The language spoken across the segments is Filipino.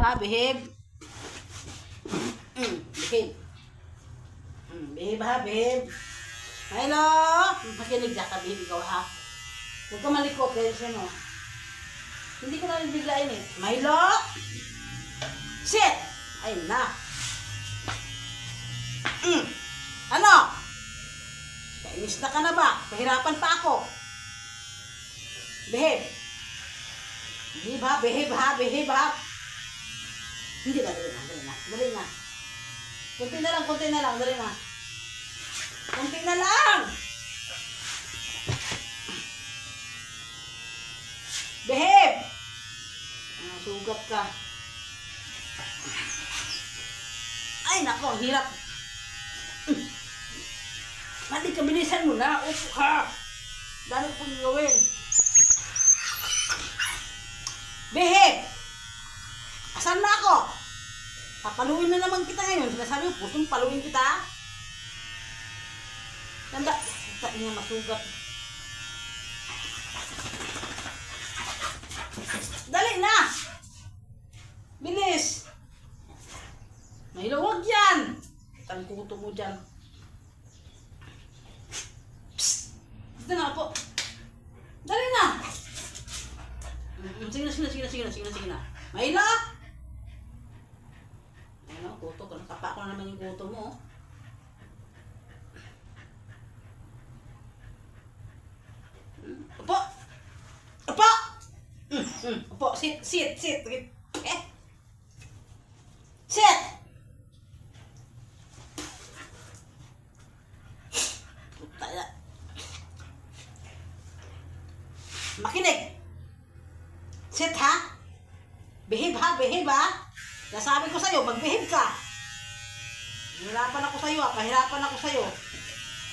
ha, behave. Mm, behave. Mm, behave ha, behave. Milo! Makinig ka, behave ikaw ha. Huwag ka malikot dahil siya. Hindi ko na biglain eh. Milo! Sit! Ayun na. Mm. Ano? Kainis na ka na ba? Pahirapan pa ako. Behave. Behave ha, behave ha, behave ha. Hindi na, dali na, dali na, dali na. Kunti na lang, kunti na lang, dali na. Kunti na lang! Behave! Ah, sugat ka. Ay, nako, hirap. Mali ka, bilisan mo na. Upo ka. Dami kong gawin. Behave! Ako? Papaluin na naman kita ngayon. Sinasabi ko, putong paluin kita. Tanda, kita niya masugat. Dali na! Bilis! May luwag yan! Tangkuto mo dyan. Psst! Dito na po. Dali! Mm, Sige na, sige na, sige na, sige na, sige na, sige na. Kuto ko. Nakapa ko na naman yung kuto mo. Mm, mm, Upo, sit, sit, sit. Eh? Sit! Makinig! Sit ha? Behave ha, behave ha? Nasabi ko sa'yo, mag-behave ka. Hirapan ako sa'yo ha, pahirapan ako sa'yo.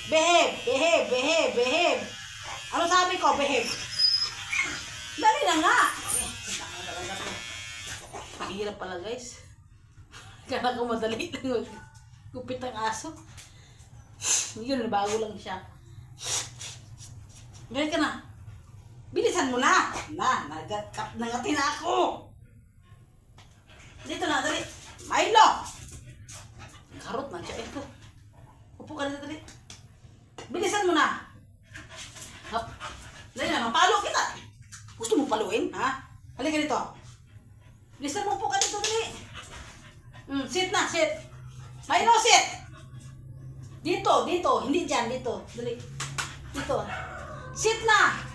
Behave, behave, behave, behave. Ano sabi ko, behave? Dali na nga. Mahirap pala guys. Kala ko madali lang gupit ang aso. Yun, bago lang siya. Balik ka na. Bilisan mo na. Na, nagat, nangati na ako. Ka na, dali. Bilisan mo na. Hap. Dali na, mapalo kita. Gusto mo paluin, ha? Halika dito. Bilisan mo, upo ka dito, dali. Mm, sit na, sit. Milo, sit. Dito, dito. Hindi dyan, dito. Dali. Dito. Sit na.